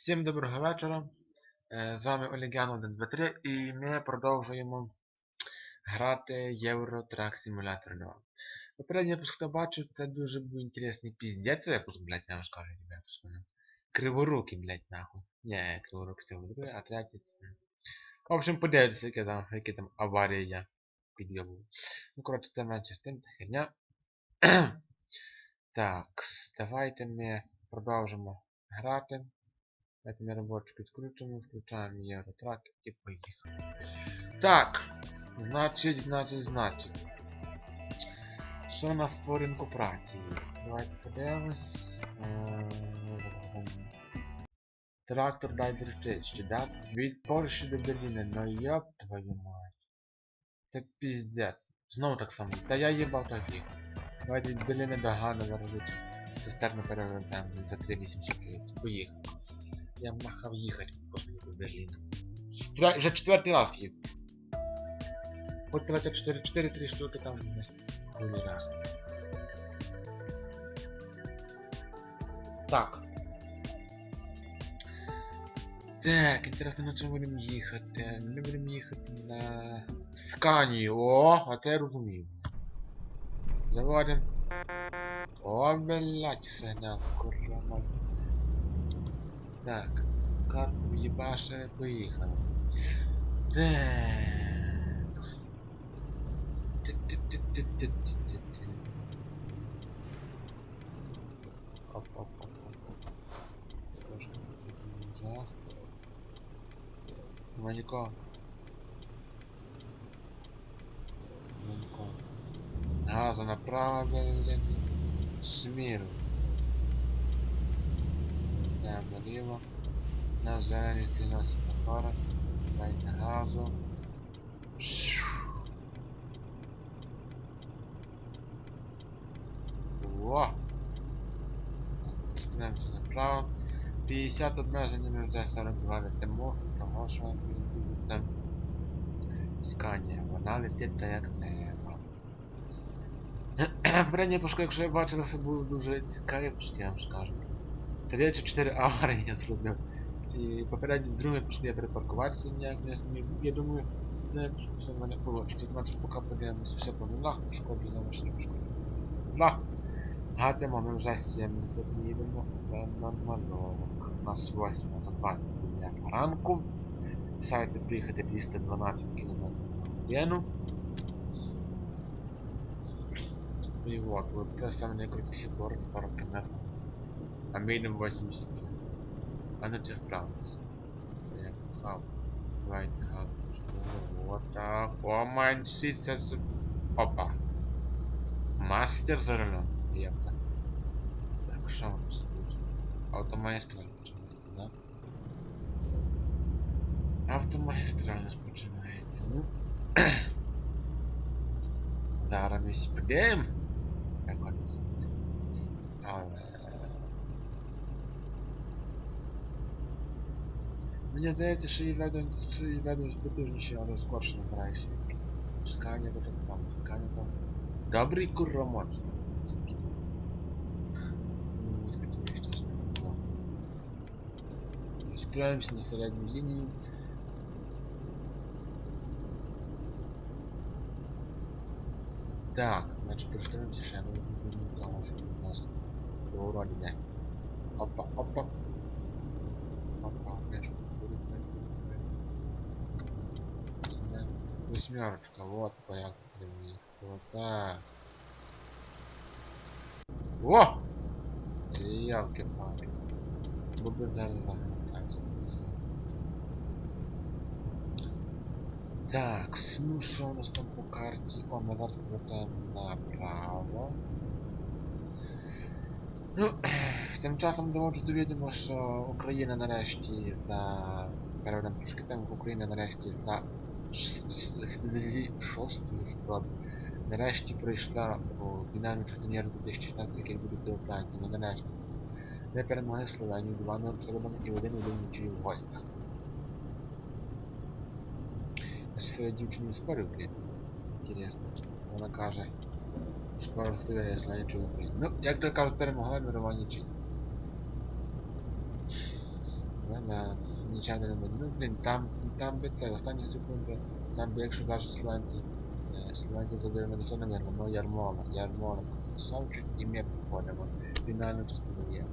Всім доброго вечора. Е, З вами Олегян 123 і ми продовжуємо грати Euro Truck Simulator 2. Попередній випуск, хто бачив, це дуже був інтересний піздець випуск, блядь, я скажу, ребята. Криворукий, блядь, нахуй. Не, криворукий це другий, а третій це. В общем, подивіться, які там, які там аварії я підйобував. Ну, коротше, це менше з тим, це херня. так, давайте ми продовжимо грати. Давайте ми робочу підключимо, включаємо Євротрак і поїхали. Так, значить, значить, значить. Що у нас по ринку праці? Давайте подивимось. Е, Трактор Дайдерчич, да? Від Польщі до Берліна, ну йоп твою мать. Це піздець. Знову так само. Та я їбав їх. Давайте від Берліна до Ганова робити. Цистерну переведемо за 3-8. Поїхали. Я махав їхати просто до Берліна. Стра- Вже четвертий раз їду. Хоч казати 4 4 3 штуки там не другий раз. Так. Так, інтересно, на чому будемо їхати. Ми будемо їхати на Сканію. О, а це я розумію. Заводимо. О, блядь, сигнал, курва мать. Так, карту ебаше, поїхали. Так. Ти-ти-ти-ти-ти-ти-ти. Оп, оп, оп, оп, оп. Трошки нікого. Нема нікого. Газу направо, блядь. Сміру. Прямо наліво. На зелені сигнал світлофора. Дайте газу. Шшу. О! Стремся направо. 50 обмеження ми вже 42 летимо, тому що відбудеться сканія. Вона летить так як треба. Передня пушка, якщо я бачив, це було дуже цікаві пушки, я вам скажу. 3 чи 4 аварії я зробив. І попередній другий пішли я перепаркуватися ніяк не зміг. Я думаю, це все в мене вийшло. Значить, поки подивимося все по нулях, пошкоджена машина пошкоджена. Нулях. Гатимо, ми вже 70 їдемо, це нормально. У нас 8 за 29 ранку. Писається приїхати 212 км на годину. І от, от це саме найкрутіший город 40 км. А ми йдемо 80 км. А не це вправилися. Я пахав. Давайте галочку. Вот так. О, манчиться з... Опа. Мастер за рулем. Єпта. Так, що воно служить? Автомагістраль починається, да? Автомагістраль починається. Ну. Зараз ми спідемо. Як вони собі. Але... Мені здається, що її ведуть, що її ведуть потужніші, але скорше набираєш якісь. Скання то так само, скання там. Добрий було. Строимся на середню лінію. Так, значить перестроимося ще на одну тому що у нас іде. Опа, опа. Опа, опять же, Восьмерочка, вот как тренировка. Вот так. О! Ялки палки Буде зараз так. Ну що у нас там по карті? О, ми зараз повертаємо направо. Ну, тим часом доводжу до відомо, що Україна нарешті за... Переведемо трошки тему, Україна нарешті за зі шостої спроби. Нарешті пройшла у фінальну частину Євро 2016, який відбудеться у Франції. Ну нарешті. Ми перемогли Словенію 2-0 в і 1-1 нічию в гостях. Ж своєю дівчиною спорив, блін. Інтересно. Вона каже. Скоро хто виграє Словенію чи Україну. Ну, як то кажуть, перемогла мирова нічия. Да, нічого не робить. Ну, блін, там, там би це, останні секунди, там би якщо навіть словенці, е, словенці забили на ярмо, ну Ярмола, Ярмола, Совчик і ми проходимо фінальну частину є.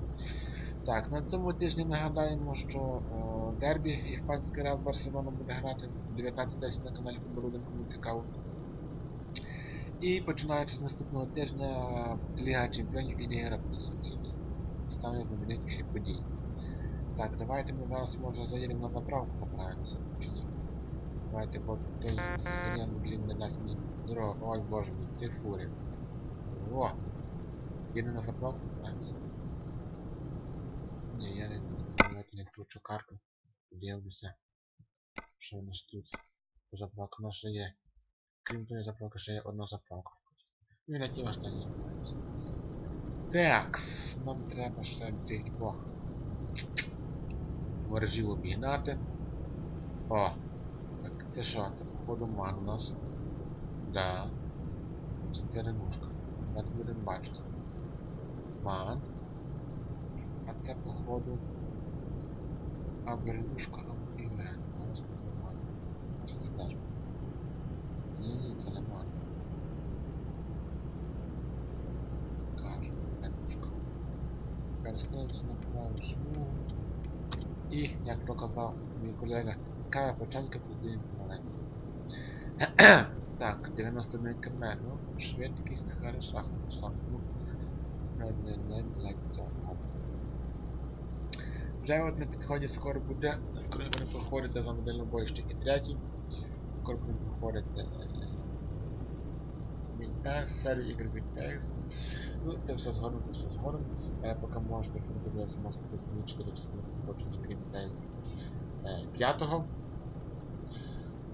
Так, на цьому тижні нагадаємо, що о, дербі іспанський Реал Барселона буде грати 19.10 на каналі Футболудин, кому цікаво. І починаючи з наступного тижня Ліга Чемпіонів і Ліга Плюсовців. Саме знаменитіші події. Так, давайте ми зараз може заїдемо на заправку чи ні? Давайте, бо той хрен, блін, не дасть мені дорогу. Ой боже мій, три фури. О! Їдемо на заправку заправимося. Ні, я не, давайте не включу карту. Дивлюся. Що у нас тут? Заправка нас ще є. Крім тої заправки, ще є одна заправка. Ну і на ті останні заправимося. Так, нам треба ще тих двох ворожів обігнати. О! Так, це що? Це походу Магнус. Да. Чи це Ренушка? Давайте будемо бачити. Ман. А це походу. Або Ренушка, або Івен. Зараз Ман. Чи це теж? Ні, ні, це не Ман. Кажу, Ренушка. Перестаємося на праву смугу. І, як показав мій колега, Кая Почанка поздаємо маленьку. так, 91 км, ну, швидкість хороша, хороша. Ну, не, не, не для цього. Вже на підході скоро буде, скоро буде проходити за модельнобойщики третій. Скоро буде проходити Мінтекс, серію ігор Мінтекс. Ну, це все згодом, все згодом. Е, поки можете хто не подивився, можете подивитися 4 частини проходження Green Tales е, п'ятого.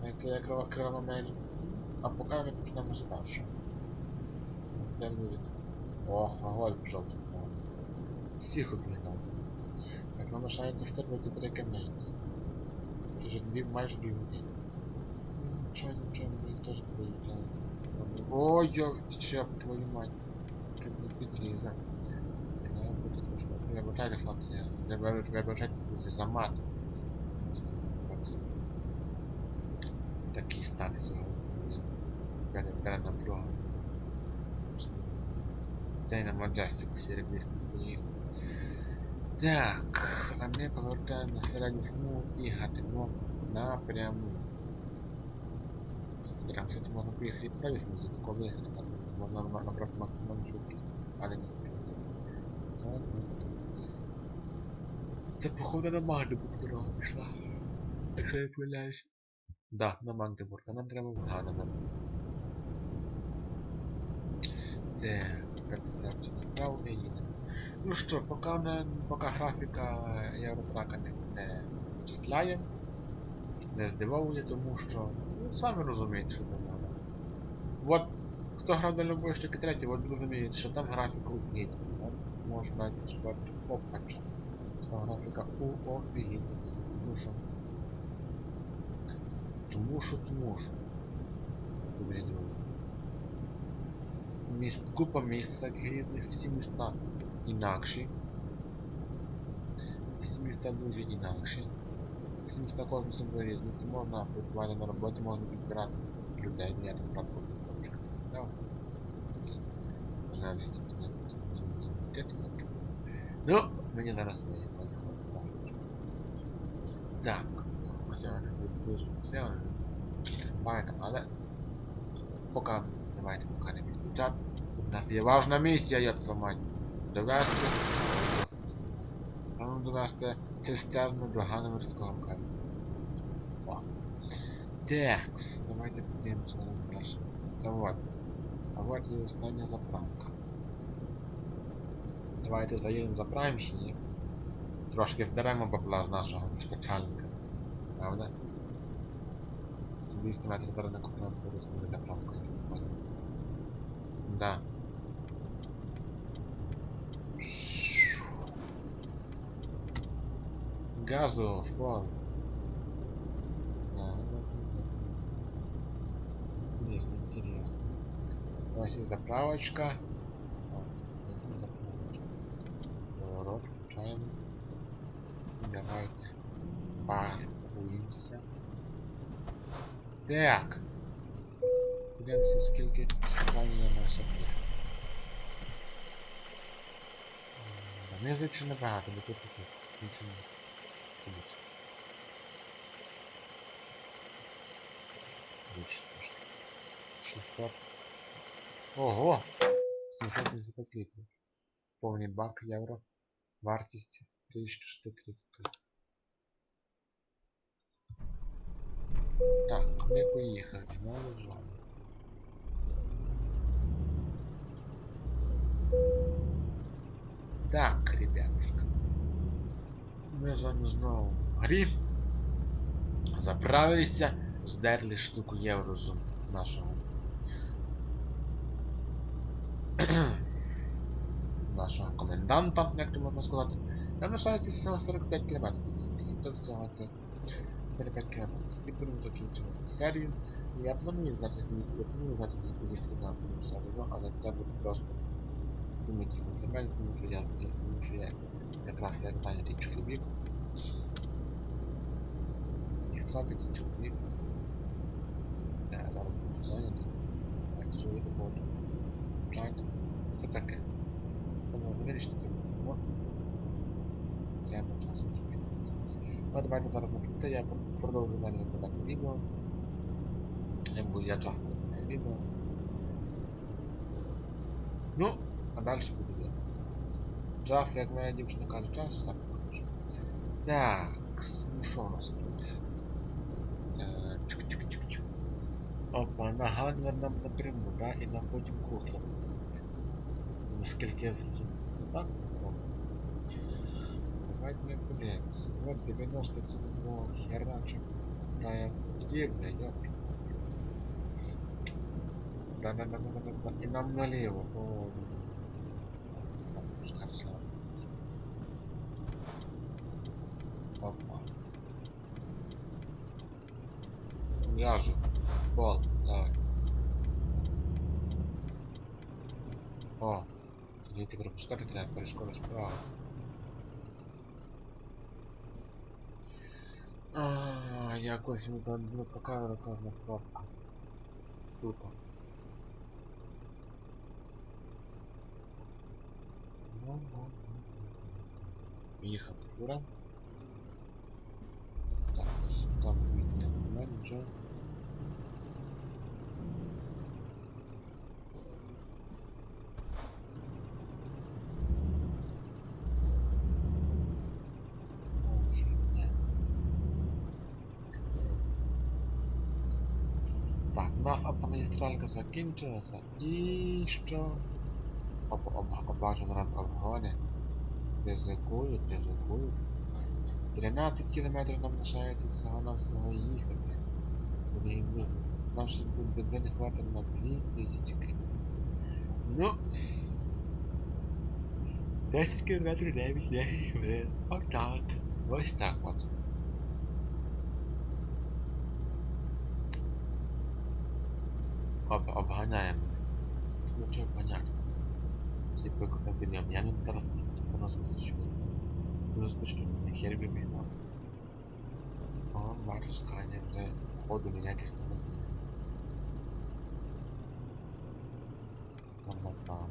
Яке я крива, крива мелі. А поки ми почнемо з першого. Це вивідеться. Ох, огонь жовтий. Всіх обігнав. Так, нам лишається 123 км. Вже дві, майже дві години. Нічого, нічого, мені теж проїжджає. Ой, йо, ще твою мать. Чуть не підрізав. Треба бути трошки. Вибачайте, хлопці, треба вибачайте, друзі, за мат. Просто, просто. Такий стан сьогодні. Це є перенапруга. День на Маджастику серебряний поїхав. Так, а ми повертаємо на середню смугу і гатимо напряму. Прям, кстати, можна поїхати праві смузі, тако виїхати, там можна на- набрати максимальну швидкість, але. Це, походу на Магдебург дорога пішла. Якщо я помиляюсь. Да, на Магдебург, а нам треба в Ганнемен. Так, спецсервіс направо і їдемо. Ну що, поки, не, поки графіка Євротрака не, не вчисляє, не здивовує, тому що, ну, самі розумієте, що це треба. От, хто грав дальнобойщики третій, от розуміють, що там графіка офігіть. Може навіть четвертий опача. Що графіка у офігіть. Тому що. Тому що, тому що. Добрі друзі. Міст, купа міст всяких різних, всі міста інакші. Всі міста дуже інакші. Всі міста кожен собою різні. Це можна працювати на роботі, можна підбирати людей, ну 11 Ну, мені зараз не подобається. Так, хоча вони дуже Файно, але поки давайте пока не підключати. У нас є важна місія, як то мать довести. Нам довести цистерну до Ганноверського каміння. Так, давайте подивимося на далі. Та вот. А вот і остання заправка. Давайте заїдемо заправимося, ні? Трошки здеремо бабла з нашого постачальника. Правда? 200 метрів зараз не купимо поруч буде заправка. я так понял. Да. Газу, вклад. Да, да, да, да. Интересно, интересно. У нас есть заправочка. Давайте. Паркуємося. Так. Подивимося, скільки на собі. Мені здається, що небагато, бо тут таки нічого не більше. Більше трошки. 600. Ого! 775 літрів. Повний бак євро. Вартість 1135. Так, ми поїхали, знову з вами. Так, ребятушка. Ми з вами знову в грі. Заправилися, здерли штуку євро з нашого. нашого коменданта, як то можна сказати. Нам лишається всього 45 км. І то всього це 45 км. І будемо закінчувати серію. Я планую знати, я планую знати поїздки на серію, але це буде просто примітивно для мене, тому що я, я тому що я якраз як зайнятий чоловік. І хлопець і чоловік. Я зараз буду зайнятий. Так, свою роботу. Чайно. Це таке. Можна вирішити треба. Часом зупинитися. Ну, давайте зараз на кінці я продовжу далі викладати відео. Я буду я часто викладаю відео. Ну, а далі буде видно. Час, як моя дівчина каже, час, так покажу. Так, ну що у нас тут? Чик-чик-чик-чик. Опа, нагадує нам напряму, да, і нам потім кругло. Наскільки я зрозумів. Це так? Давайте ми подивимося. От 90 це було хераче. Та я є, бля, я. Да-да-да-да-да-да. І нам наліво. О, так, пускай слава. Опа. В'яжу. Бол, давай. О, тоді ти пропускати треба перешкоду справа. Якось ми там ну, така ротажна кнопка. Круто. Ну, ну, ну. В'їхати тура. Так, там вийти менеджер. Нас автомагістралька закінчилася. І що? Об, об, обажу зараз обгони. Ризикують, ризикують. 13 кілометрів нам лишається всього на всього їхати. Нам ще буде бензин хватить на 2000 км. Ну. 10 кілометрів 9, 10 хвилин. Отак. Ось так от. Об, обганяємо. Ну що обганяти? Всі покупабілем. Я не зараз просто швидко. Просто що не хер би мені дав. О, бачиш, скання вже ходу ніяких не буде. Там направо.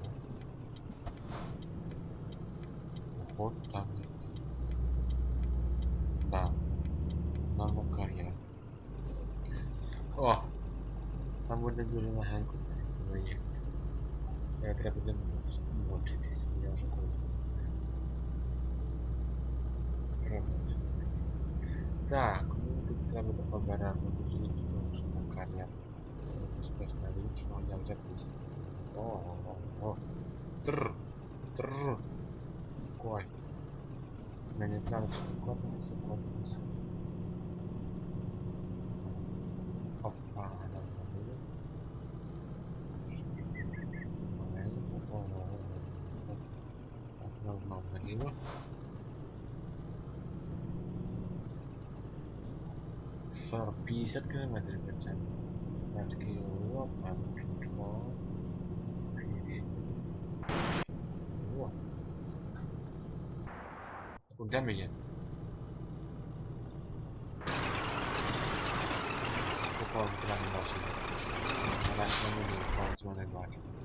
Уход там нет. Да. Нам на кар'єр. О! Там буде дуже легенько це виїхати. Я треба буде мочитись, я вже колись зробити. Так, ну тут треба обережно дуже тому що це кар'єр. Безпечна річ, але я вже після. О, о, о. Тррр. Тррр. Кофе. Мені треба, щоб копнувся, копнувся. arriba. Far pisat ke macam macam. Nanti kita walk, nanti kita walk. Damn it! Yeah. I'm going to get a lot of money. I'm going.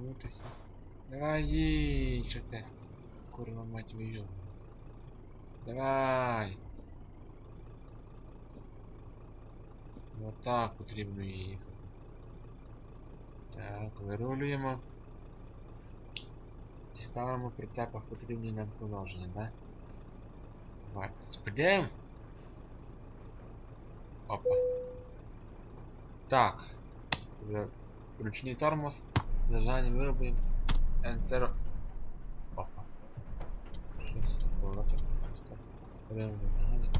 Розвернутися. Давай їй, що ти? Курва мать вийобнулась. Давай. Отак потрібно їхати. Так, вирулюємо. І ставимо притепах потрібні нам положення, да? Давай, спадем. Опа. Так. Ручний тормоз. Зажання виробимо. Enter. Опа. Щось вимагання.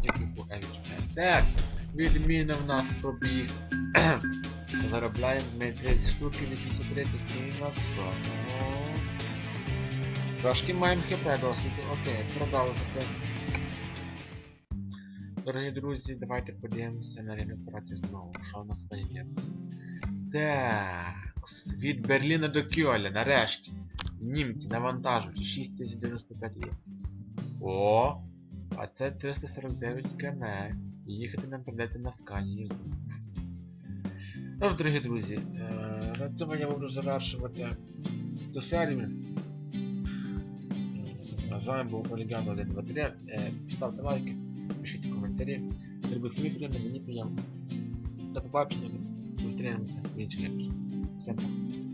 Тільки по Enter. Так. Відміна в нас пробіг. Заробляємо ми 30 штуки, 830 мінус. Ну... Трошки маємо хп досить. Окей, продовжити. Дорогі друзі, давайте подивимося на реєстрацію знову. Що в нас появилося? Так. Від Берліна до Кьоля, нарешті. Німці навантажують 6095 є. О! А це 349 км. І їхати нам придеться на скані. Ну ж, дорогі друзі, е, на цьому я буду завершувати цю серію. Е, З вами був Оліган 123. Е, Ставте лайки, пишіть коментарі. Любих відео, мені приємно. До побачення. Зустрінемося в інших епізодах. Всім пока.